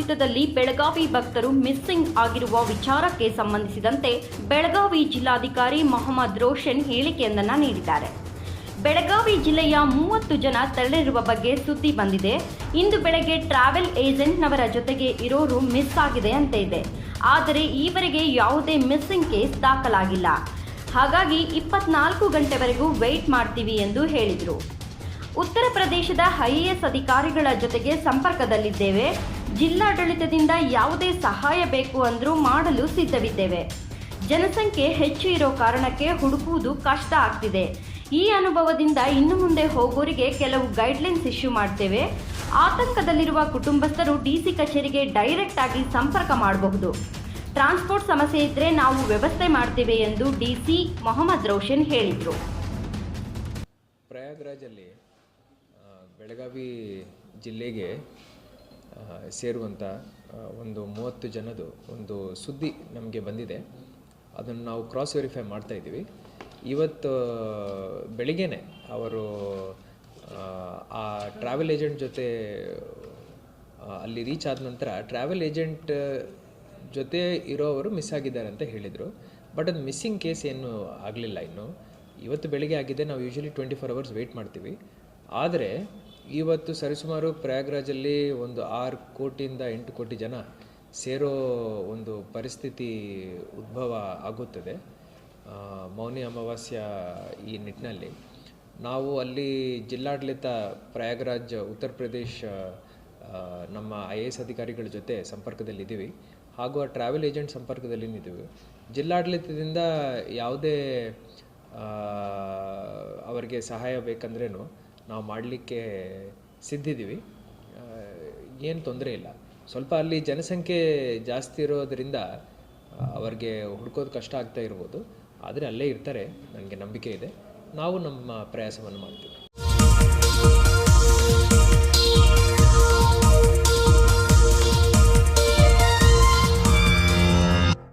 ದಿನದಲ್ಲಿ ಬೆಳಗಾವಿ ಭಕ್ತರು ಮಿಸ್ಸಿಂಗ್ ಆಗಿರುವ ವಿಚಾರಕ್ಕೆ ಸಂಬಂಧಿಸಿದಂತೆ ಬೆಳಗಾವಿ ಜಿಲ್ಲಾಧಿಕಾರಿ ಮೊಹಮ್ಮದ್ ರೋಷನ್ ಹೇಳಿಕೆಯೊಂದನ್ನು ನೀಡಿದ್ದಾರೆ. ಬೆಳಗಾವಿ ಜಿಲ್ಲೆಯ ಮೂವತ್ತು ಜನ ತೆರಳಿರುವ ಬಗ್ಗೆ ಸುದ್ದಿ ಬಂದಿದೆ. ಇಂದು ಬೆಳಗ್ಗೆ ಟ್ರಾವೆಲ್ ಏಜೆಂಟ್ನವರ ಜೊತೆಗೆ ಇರೋರು ಮಿಸ್ ಆಗಿದೆ ಅಂತ ಇದೆ. ಆದರೆ ಈವರೆಗೆ ಯಾವುದೇ ಮಿಸ್ಸಿಂಗ್ ಕೇಸ್ ದಾಖಲಾಗಿಲ್ಲ. ಹಾಗಾಗಿ ಇಪ್ಪತ್ನಾಲ್ಕು ಗಂಟೆವರೆಗೂ ವೆಯ್ಟ್ ಮಾಡ್ತೀವಿ ಎಂದು ಹೇಳಿದರು. ಉತ್ತರ ಪ್ರದೇಶದ ಐಎಎಸ್ ಅಧಿಕಾರಿಗಳ ಜೊತೆಗೆ ಸಂಪರ್ಕದಲ್ಲಿದ್ದೇವೆ. ಜಿಲ್ಲಾಡಳಿತದಿಂದ ಯಾವುದೇ ಸಹಾಯ ಬೇಕು ಅಂದರೂ ಮಾಡಲು ಸಿದ್ಧವಿದ್ದೇವೆ. ಜನಸಂಖ್ಯೆ ಹೆಚ್ಚು ಇರೋ ಕಾರಣಕ್ಕೆ ಹುಡುಕುವುದು ಕಷ್ಟ ಆಗ್ತಿದೆ. ಈ ಅನುಭವದಿಂದ ಇನ್ನು ಮುಂದೆ ಹೋಗೋರಿಗೆ ಕೆಲವು ಗೈಡ್ಲೈನ್ಸ್ ಇಶ್ಯೂ ಮಾಡ್ತೇವೆ. ಆತಂಕದಲ್ಲಿರುವ ಕುಟುಂಬಸ್ಥರು ಡಿಸಿ ಕಚೇರಿಗೆ ಡೈರೆಕ್ಟ್ ಆಗಿ ಸಂಪರ್ಕ ಮಾಡಬಹುದು. ಟ್ರಾನ್ಸ್ಪೋರ್ಟ್ ಸಮಸ್ಯೆ ಇದ್ದರೆ ನಾವು ವ್ಯವಸ್ಥೆ ಮಾಡ್ತೇವೆ ಎಂದು ಡಿಸಿ ಮೊಹಮ್ಮದ್ ರೋಷನ್ ಹೇಳಿದರು. ಪ್ರಯಾಗ್ರಾಜಲ್ಲಿ ಬೆಳಗಾವಿ ಜಿಲ್ಲೆಗೆ ಸೇರುವಂಥ ಒಂದು ಮೂವತ್ತು ಜನದು ಒಂದು ಸುದ್ದಿ ನಮಗೆ ಬಂದಿದೆ. ಅದನ್ನು ನಾವು ಕ್ರಾಸ್ ವೆರಿಫೈ ಮಾಡ್ತಾ ಇದ್ದೀವಿ. ಇವತ್ತು ಬೆಳಿಗ್ಗೆನೆ ಅವರು ಆ, ಆ ಟ್ರಾವೆಲ್ ಏಜೆಂಟ್ ಜೊತೆ ಅಲ್ಲಿ ರೀಚ್ ಆದ ನಂತರ ಟ್ರಾವೆಲ್ ಏಜೆಂಟ್ ಜೊತೆ ಇರೋವರು ಮಿಸ್ ಆಗಿದ್ದಾರೆ ಅಂತ ಹೇಳಿದರು. ಬಟ್ ಅದು ಮಿಸ್ಸಿಂಗ್ ಕೇಸ್ ಏನು ಆಗಲಿಲ್ಲ ಇನ್ನು. ಇವತ್ತು ಬೆಳಿಗ್ಗೆ ಆಗಿದೆ ನಾವು usually twenty four hours wait ಮಾಡ್ತೀವಿ. ಆದರೆ ಇವತ್ತು ಸರಿಸುಮಾರು ಪ್ರಯಾಗ್ರಾಜಲ್ಲಿ ಒಂದು ಆರು ಕೋಟಿಯಿಂದ ಎಂಟು ಕೋಟಿ ಜನ ಸೇರೋ ಒಂದು ಪರಿಸ್ಥಿತಿ ಉದ್ಭವ ಆಗುತ್ತದೆ ಮೌನಿ ಅಮಾವಾಸ್ಯ ಈ ನಿಟ್ಟಿನಲ್ಲಿ. ನಾವು ಅಲ್ಲಿ ಜಿಲ್ಲಾಡಳಿತ, ಪ್ರಯಾಗ್ರಾಜ್, ಉತ್ತರ ಪ್ರದೇಶ ನಮ್ಮ ಐ ಎ ಎಸ್ ಅಧಿಕಾರಿಗಳ ಜೊತೆ ಸಂಪರ್ಕದಲ್ಲಿದ್ದೀವಿ. ಹಾಗೂ ಆ ಟ್ರಾವೆಲ್ ಏಜೆಂಟ್ ಸಂಪರ್ಕದಲ್ಲಿ ಇದ್ದೀವಿ ಜಿಲ್ಲಾಡಳಿತದಿಂದ ಯಾವುದೇ ಅವರಿಗೆ ಸಹಾಯ ಬೇಕಂದ್ರೇನು ನಾವು ಮಾಡಲಿಕ್ಕೆ ಸಿದ್ಧಿದ್ದೀವಿ. ಏನು ತೊಂದರೆ ಇಲ್ಲ. ಸ್ವಲ್ಪ ಅಲ್ಲಿ ಜನಸಂಖ್ಯೆ ಜಾಸ್ತಿ ಇರೋದರಿಂದ ಅವ್ರಿಗೆ ಹುಡ್ಕೋದು ಕಷ್ಟ ಆಗ್ತಾ ಇರ್ಬೋದು. ಆದರೆ ಅಲ್ಲೇ ಇರ್ತಾರೆ. ನನಗೆ ನಂಬಿಕೆ ಇದೆ. ನಾವು ನಮ್ಮ ಪ್ರಯಾಸವನ್ನು ಮಾಡ್ತೀವಿ.